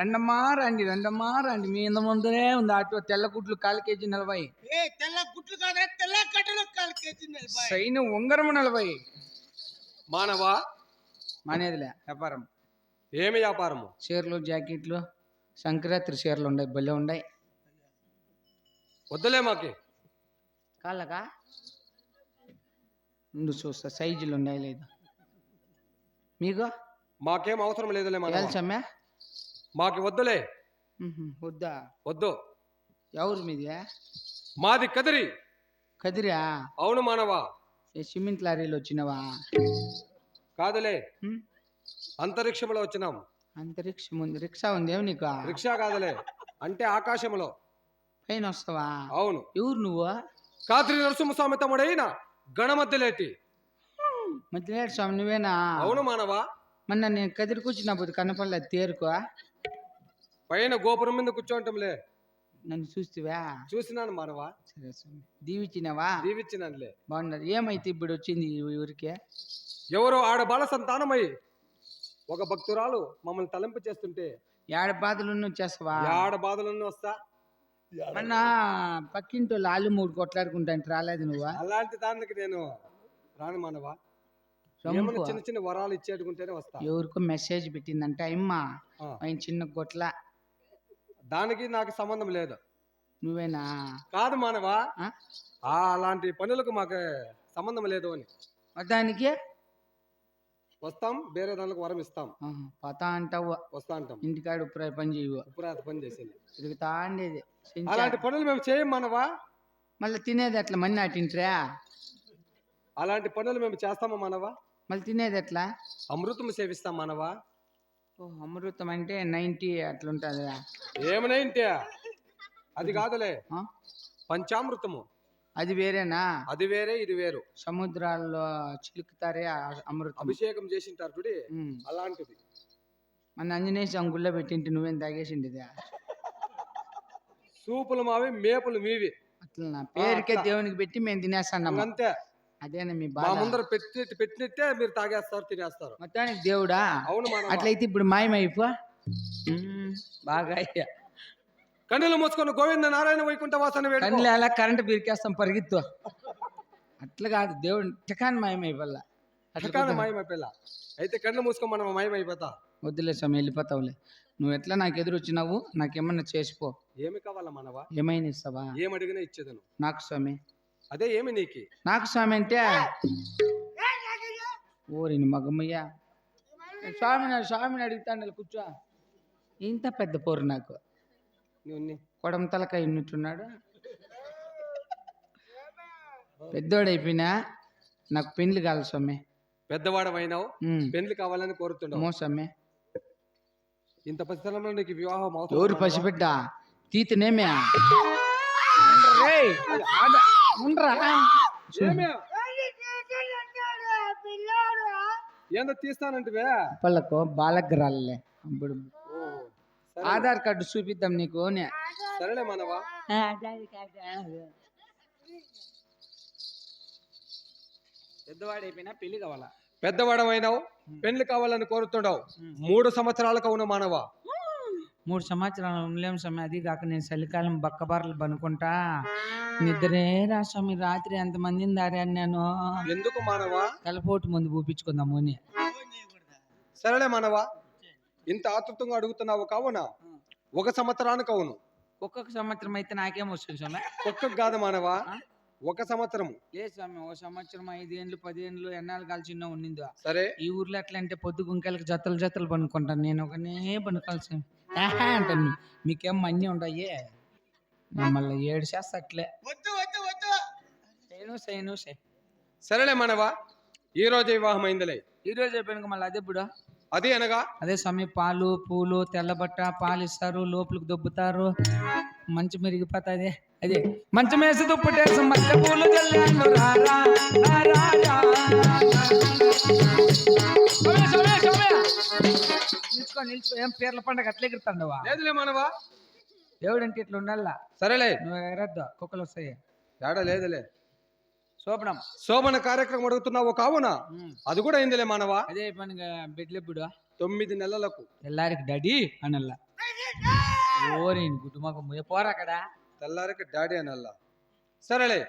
రండమ్మా రండి రండమ్మా రండి. మీ ఇంత ముందరే ఉంది. ఆటో తెల్ల గుడ్లు కాలు కేజీ నలభై. ఏ తెల్ల గుట్లు కాదా తెల్ల కట్టలు కాలు కేజీ నలభై. సైన్ ఉంగరం నలభై. మానవా? మానేదిలే వ్యాపారం. ఏమి వ్యాపారము? చీరలు జాకెట్లు సంక్రాంతి చీరలు ఉన్నాయి భలే ఉన్నాయి వద్దులే మాకి. కాళ్ళకా? ముందు చూస్తా సైజులు ఉన్నాయి లేదు? మీకు? మాకేం అవసరం లేదులే తెలుసమ్మే మాకి వద్దులే. వద్దా? వద్దు. ఎవరు మీది? మాది కదిరి. కదిరా? అవును మానవా. ఏ సిమెంట్ లారీలు వచ్చినవా? కాదులే. అంతరిక్షంలో వచ్చినాం. అంతరిక్షం ఉంది. రిక్షా ఉంది ఏమి నీకు? రిక్షా కాదులే. అంటే ఆకాశంలో. పైన వస్తావా అవును. ఎవరు నువ్వు? కాత్రి నరసింహస్వామి తమ్ముడైన గణమధ్యలేటి మధ్య స్వామి నువ్వేనా? అవును మానవా. మొన్న నేను కదిరికి వచ్చినప్పుడు కనపడలే తేరుకో. పైన గోపురం మీద కూర్చోంటంలే. నన్ను చూస్తావా? చూసినాను మానవా? సరే స్వామి దీవిచ్చినవా దీవిచ్చినానులే బాగున్నారు ఏమైతే ఇప్పుడు వచ్చింది ఈ ఊరికే? ఎవరో ఆడ బాల సంతానమై ఒక భక్తురాలు మమ్మల్ని తలంపు చేస్తుంటే ఏడ బాధలు చేస్తావా ఆడ బాధలన్నీ వస్తా? మొన్న పక్కింటి వాళ్ళు ఆలు మూడు కొట్లాడుకుంటా రాలేదు నువ్వు? అలాంటి దానికి నేను రాను మానవా? రొంపు. ఏమన్నా చిన్న చిన్న వరాలు ఇచ్చేటుకుంటేనే వస్తా. ఎవరికో మెసేజ్ పెట్టిందంట అమ్మ. ఆయన చిన్న గొట్ల. దానికి నాకు సంబంధం లేదు. నువ్వేనా? కాదు మానవా అలాంటి పనులకు మాకు సంబంధం లేదు అని. దానికి? వస్తాం వేరే దానికి వరం ఇస్తాం. పతా అంటావు. వస్తా అంటాం. ఇంటికాడ ఇప్పుడు పని చేయవు. ఇప్పుడు పని చేసేది. తిరుగుతా ఉండేది అలాంటి పనులు మేము చేయం మానవా? మళ్ళీ తినేది ఎట్లా? మన్ని నాటింట్రా అలాంటి పనులు మేము చేస్తామా మానవా? మళ్ళీ తినేది ఎట్లా? అమృతం సేవిస్తాం మానవా? ఓ అమృతం అంటే నైంటీ అట్లుంటుంది ఏమనే ఇంటే అది కాదులే? పంచామృతము. అది వేరేనా? అది వేరే ఇది వేరు. సముద్రాల్లో చిలుకుతారే ఆ అమృతం. అభిషేకం చేసింటారు చూడి. ఉమ్. అలాంటిది. మన ఆంజనేయ స్వామి గుళ్ళో పెట్టింటి నువ్వేం తాగేసిండిదా సూపులు మావి మేపులు మీవి. అట్లా పేరుకే. దేవునికి పెట్టి మేము తినేస్తాం అంతే. అదేనా మీ మా బాధ. ముందర పెట్టి పెట్టినట్టే మీరు తాగేస్తారు తినేస్తారు. మొత్తానికి దేవుడా? అవును మానవా. అట్లయితే ఇప్పుడు మాయమైపో. ఉమ్, బాగా అయ్యా. కన్నులు మూసుకొని గోవింద నారాయణ వైకుంఠ వాసన వేడుకో. కళ్ళు అలా కరెంట్ పీరికేస్తాం పరిగెత్తు. అట్లా కాదు దేవుడు టికాన్ మాయమైపోల్లా అట్లా ఠకాన కుదరదు. అయితే కళ్ళు మూసుకొని మనం మాయమైపోతా. వద్దులే స్వామి వెళ్ళిపోతావులే. నువ్వు ఎట్లా నాకు ఎదురు వచ్చినావు? నాకేమన్నా చేసిపో ఏమి కావాలా మనవా? ఏమైనా ఇస్తావా? ఏం అడిగినా ఇచ్చేదను. నాకు స్వామి. అదే ఏమి నీకి? నాకు స్వామి అంటే ఓరిని మగమయ్య. స్వామిని స్వామిని అడుగుతాను కూర్చో. ఇంత పెద్ద పోరు నాకు. కొడం తలకాయ ఉన్నట్టున్నాడు. పెద్దోడైపోయినా నాకు పెండ్లి కావాలి స్వామి. పెద్దవాడమైనావు. పెళ్ళి కావాలని కోరుతుండవు. మో స్వామి. ఇంత పసితనంలో నీకు వివాహం అవసరం ఎవరు? పసిబిడ్డ? తీతనేమే ఉండరా? ఏందో తీస్తానంటివే? పళ్ళకు బాలగ్రాలే అప్పుడు ఆధార్ కార్డు చూపిద్దాం నీకు నే. సరేలే మనవా. పెద్దవాడైపోయినా పెళ్ళి కావాలా? పెద్దవాడమైనావు పెళ్ళి కావాలని కోరుతుండవు. మూడు సంవత్సరాలకు అవును మానవా. మూడు సంవత్సరాలు ఉండలేం స్వామి అది కాక నేను చలికాలం బక్కబారలు పనుకుంటా నిద్రే రా స్వామి రాత్రి ఎంతమందిని దారాను నేను. ఎందుకు మానవా? తలపోటు ముందు పూపించుకుందాము అని సరేలే మానవా ఇంత ఆతృతంగా అడుగుతున్నావు కావున? ఒక సంవత్సరానికి అవును. ఒక్కొక్క సంవత్సరం అయితే నాకేం వస్తుంది స్వామి? ఒక్కకు కాదు మానవా? ఒక సంవత్సరం లేదు స్వామి ఓ సంవత్సరం ఐదేళ్ళు పదేళ్ళు ఎన్నాళ్ళు కలిసి ఉన్నిందో. సరే. ఈ ఊర్లో ఎట్లా అంటే పొద్దు గుంకెలకి జతలు జతలు పనుకుంటాను. నేను ఒకనే పనుకోవాలి స్వామి. ఆహా అంటాను. మీకేం మన్ని ఉండయి? మళ్ళీ ఏడు చేస్తా అట్లే. వద్దు వద్దు వద్దు. చేయను చేయను చేయి సరేలే మానవా ఈ రోజు వివాహం అయిందిలే ఈ రోజు అయిపోయినాక మళ్ళీ అదే ఇప్పుడు. అది అనగా? అదే స్వామి పాలు పూలు తెల్లబట్ట పాలు ఇస్తారు లోపలికి దొబ్బుతారు. మంచి మెరిగిపోతుంది అదే మంచం వేసి దుప్పటేసి మల్లె పూలు రారా. నిల్చుకో నిల్చుకో. ఏం పేర్ల పండగ అట్లే ఎగురుతాండవా? లేదులే మానవా. దేవుడు అంటే ఇట్లా ఉండాలా సరేలే. నువ్వు ఎగరద్దు? కుక్కలు వస్తాయి. తేడా లేదులే. శోభనం. శోభన కార్యక్రమం అడుగుతున్నావు కావున. అది కూడా అయిందిలే మానవా? అదే పనిగా బిడ్డలెప్పుడు తొమ్మిది నెలలకు. ఎల్లారికి డాడీ అనల్లా. ఓరి కుటుంబం పోరా అక్కడ. తెల్లారికి డాడీ అనల్లా. సరేలే.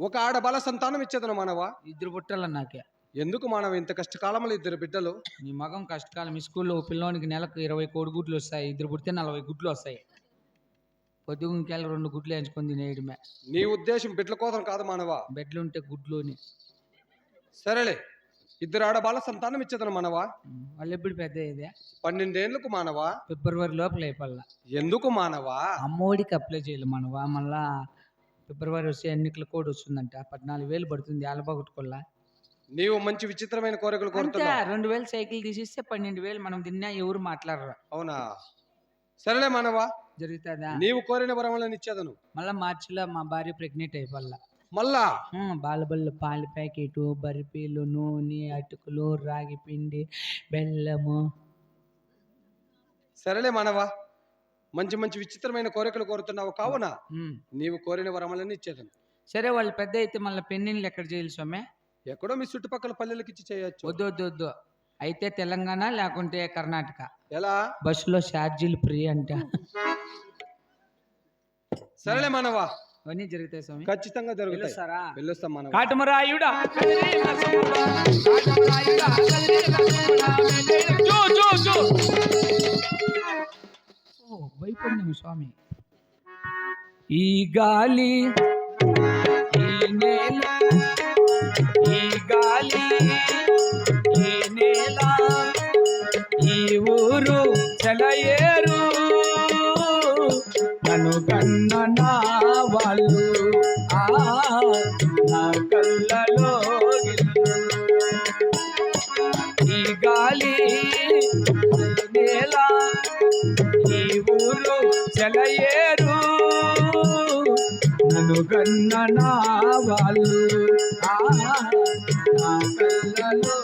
ఒక ఆడ బాల సంతానం ఇచ్చేదను మానవా? ఇద్దరు పుట్టాల నాకే. ఎందుకు మానవ ఇంత కష్టకాలంలో ఇద్దరు బిడ్డలు? నీ మగం కష్టకాలం. ఈ స్కూల్లో పిల్లోనికి నెలకు ఇరవై కోడి గుడ్లు వస్తాయి. ఇద్దరు పుడితే నలభై గుడ్లు వస్తాయి. పొద్దుగుంకెళ్ళి రెండు గుడ్లు వేయించుకొని తినేయడమే. నీ ఉద్దేశం బిడ్డల కోసం కాదు మానవా? బెడ్లు ఉంటే గుడ్లుని. సరేలే ఇద్దరు ఆడ బాల సంతానం ఇచ్చేదను మానవా? వాళ్ళు ఎప్పుడు పెద్ద ఇదే పన్నెండేండ్లకు మానవా? ఫిబ్రవరి లోపల అయిపోల్లా. ఎందుకు మానవా? అమ్మఒడికి అప్లై చేయాలి మనవా? మళ్ళా ఫిబ్రవరి వస్తే ఎన్నికల కోడ్ వస్తుందంట. పద్నాలుగు వేలు పడుతుంది ఆలబాగొట్టుకోల్లా నీవు మంచి విచిత్రమైన కోరికలు అంతే కోరుతున్నావు. రెండు వేలు సైకిల్ తీసిస్తే పన్నెండు వేలు మనం తిన్నా ఎవరు మాట్లాడరు. అవునా? సరేలే మానవా. జరుగుతుందా? నీవు కోరిన వరములను ఇచ్చేదను. మళ్ళా మార్చిలో మా భార్య ప్రెగ్నెంట్ అయిపోల్లా మళ్ళా. బాలబల్లు పాల ప్యాకెట్ బర్ఫీలు నూనె అటుకులు రాగి పిండి బెల్లము. సరేలే మానవా మంచి మంచి విచిత్రమైన కోరికలు కోరుతున్నావు కావున. నీవు కోరిన వరములను ఇచ్చేదను. సరే వాళ్ళు పెద్ద అయితే మళ్ళీ పెన్నిళ్ళు ఎక్కడ చేయాలి సొమ్మె ఎక్కడో మీ చుట్టుపక్కల పల్లెలకి ఇచ్చి చేయొచ్చు. వద్దు వద్దు వద్దు. అయితే తెలంగాణ లేకుంటే కర్ణాటక. ఎలా? బస్సులో ఛార్జీలు ఫ్రీ అంట. సరేలే మానవా అవన్నీ జరుగుతాయి స్వామి. ఖచ్చితంగా జరుగుతాయి. వెళ్ళొస్తాం కాటమరాయుడా. భయపడినాము స్వామి. ఈ గాలి ఈ నేల ఈ గాలి ఈ నేల ఈ ఊరు నన్ను కన్న నా వాళ్ళు. నా కళ్ళలో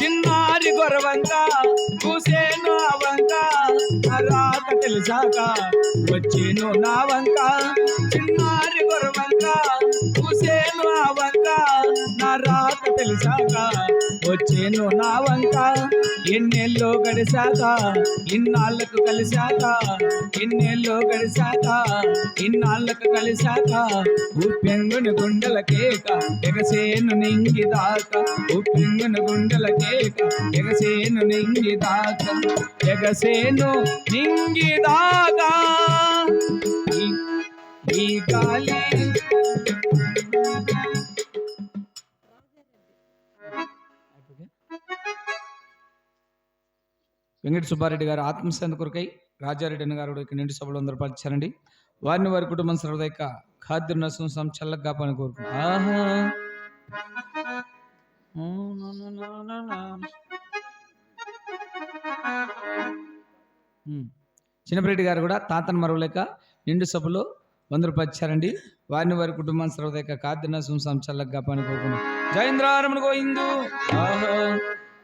చిన్నారి గొరవంగా నా రాక తెలిసాక వచ్చేను నా వంక. ఎన్నెల్లో గడిశాక ఇన్నాళ్ళకు కలిశాక ఎన్నెల్లో గడిశాక ఇన్నాళ్ళకు కలిశాక ఉప్పెంగుని గుండెల కేక ఎగసేను నింగి దాక. ఉప్పెంగుని గుండెల కేక ఎగసేను నింగి దాక. ఎగసేను నింగి దాకా. ఈ గాలి వెంకట సుబ్బారెడ్డి గారు ఆత్మశాంతి కొరకై రాజారెడ్డి అన్న గారు ఇక్కడ నిండు సభలో అందరూ పరిచారండి వారిని వారి కుటుంబం సర్వదైక ఖాద్య నసం చల్లగా కాపాని కోరుకుంటున్నాం. చిన్నప్రెడ్డి చిన్నపరెడ్డి గారు కూడా తాతను మరవలేక నిండు సభలో వంద రూపాయలు ఇచ్చారండి వారిని వారి కుటుంబం సర్వదైక కాద్యన సుంసం చల్లగా కాపాని కోరుకున్నాం జయేంద్రారమును గోయిందు ఆహా!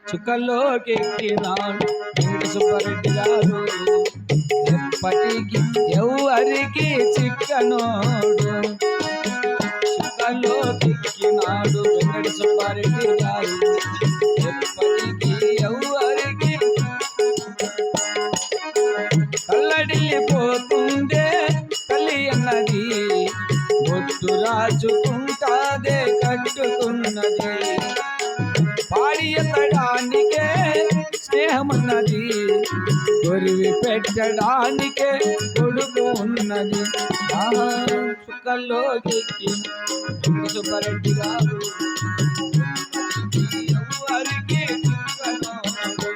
చుక్కల్లోకి ఎక్కినాడు వెంకట సుబ్బారెడ్డి గారు ఎప్పటికి ఎవరికి చిక్కనోడు చుక్కల్లోకి ఎక్కినాడు వెంకట సుబ్బారెడ్డి గారు పెట్టడానికే కొడుకు ఉన్నది. సుఖంలోకి సుబ్బారెడ్డి గారు. ఎవరికి చిక్కనోడు.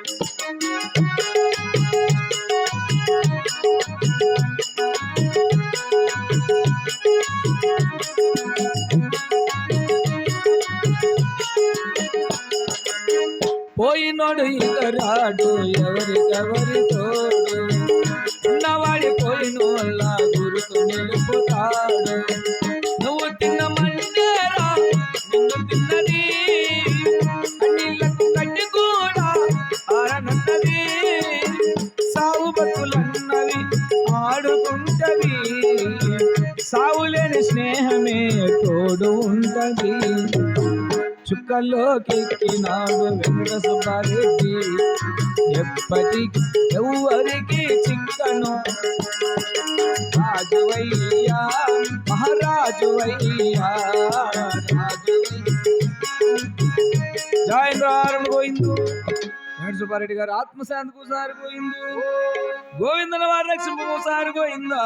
పోయినోడు ఇతరాడు ఎవరికెవరి తోడు? ఉన్నవాడి పోయినోళ్ళ గురుతు నిలుపుతాడు నువ్వు తిన్న మండేరా నిన్ను తిన్నది. కన్నీళ్ళకు కట్టి కూడా ఆరనున్నది సావు బతులన్నవి ఆడుకుంటవి సావులేని స్నేహమే తోడు ఉంటది. చుక్కల్లోకి ఎక్కినాడు వెంకట సుబ్బారెడ్డి. ఎప్పటికి ఎవరికి చిక్క చేతను రాజువయ్యా మహారాజువయ్యా జాయిన్ రారం గోయిందు సుబ్బారెడ్డి గారు ఆత్మశాంతికు సారిపోయింది గోవిందన వారి రక్షింపు సారిపోయిందా